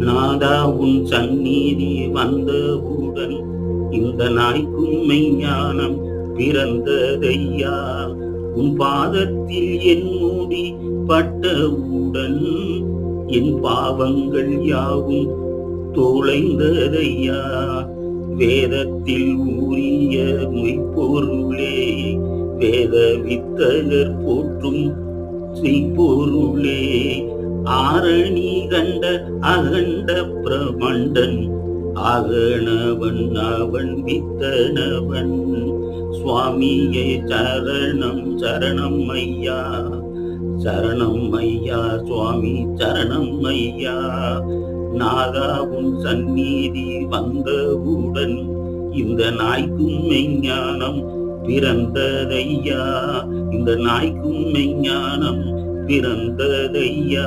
நாதா உன் சந்நீதி வந்தவுடன் இந்த நாய்க்கும் மெய்ஞானம் பிறந்ததையா? உன் பாதத்தில் என் மூடி பட்டவுடன் என் பாவங்கள் யாவும் தொலைந்ததையா? வேதத்தில் ஊறிய மெய்ப்பொருளே வேத வித்தகர் போற்றும் செய்பொருளே ஆரணி அகண்ட பிரமண்டன் ஆகணவன் அவன் வித்தனவன் சுவாமியை சரணம் சரணம் ஐயா சரணம் ஐயா சுவாமி சரணம் ஐயா. நாதாவும் சந்நீதி வந்தவுடன் இந்த நாய்க்கும் மெஞ்ஞானம் பிறந்ததையா? இந்த நாய்க்கும் மெஞ்ஞானம் பிறந்ததையா?